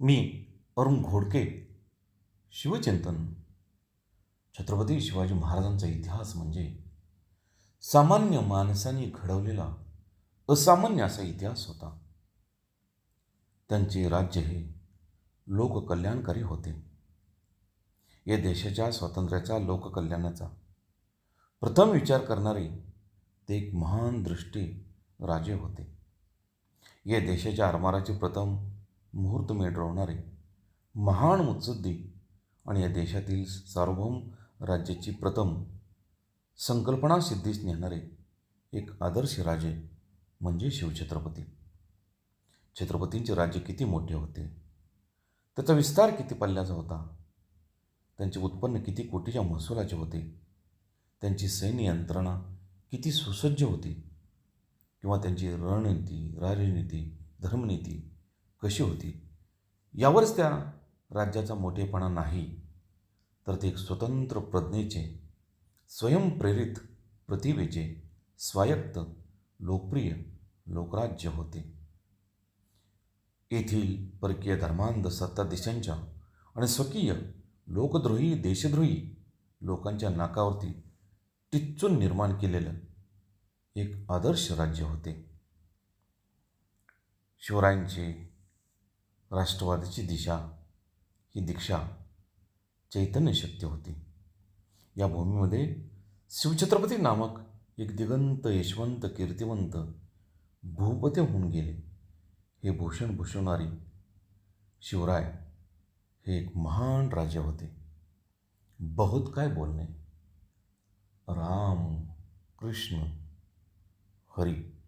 मी अरुण घोडके शिवचिंतन. छत्रपती शिवाजी महाराजांचा इतिहास म्हणजे सामान्य माणसांनी घडवलेला असामान्य असा इतिहास होता. त्यांचे राज्य हे लोककल्याणकारी होते. या देशाच्या स्वातंत्र्याचा लोककल्याणाचा प्रथम विचार करणारे ते एक महान दृष्टी राजे होते. या देशाच्या आरमाराचे प्रथम मुहूर्त रोवणारे महान मुत्सद्दी आणि या देशातील सार्वभौम राज्याची प्रथम संकल्पना सिद्धीस नेणारे एक आदर्श राजे म्हणजे शिवछत्रपती. छत्रपतींचे राज्य किती मोठे होते? त्याचा विस्तार किती पल्ल्याचा होता? त्यांचे उत्पन्न किती कोटीच्या महसुलाचे होते? त्यांची सैन्य यंत्रणा किती सुसज्ज होती? किंवा त्यांची रणनीती राजनीती धर्मनीती कशी होती? यावरच त्या राज्याचा मोठेपणा नाही. तर ते एक स्वतंत्र प्रज्ञेचे स्वयंप्रेरित प्रतिभेचे स्वायत्त लोकप्रिय लोकराज्य होते. येथील परकीय धर्मांध सत्ताधीशांच्या आणि स्वकीय लोकद्रोही देशद्रोही लोकांच्या नाकावरती टिच्चून निर्माण केलेलं एक आदर्श राज्य होते. शिवरायांचे राष्ट्रवादाची दिशा ही दीक्षा चैतन्य शक्ती होती. या भूमीमध्ये शिवछत्रपती नामक एक दिगंत यशवंत कीर्तिवंत भूपते होऊन गेले. हे भूषण भूषवणारी शिवराय हे एक महान राजे होते. बहुत काय बोलणे? राम कृष्ण हरी.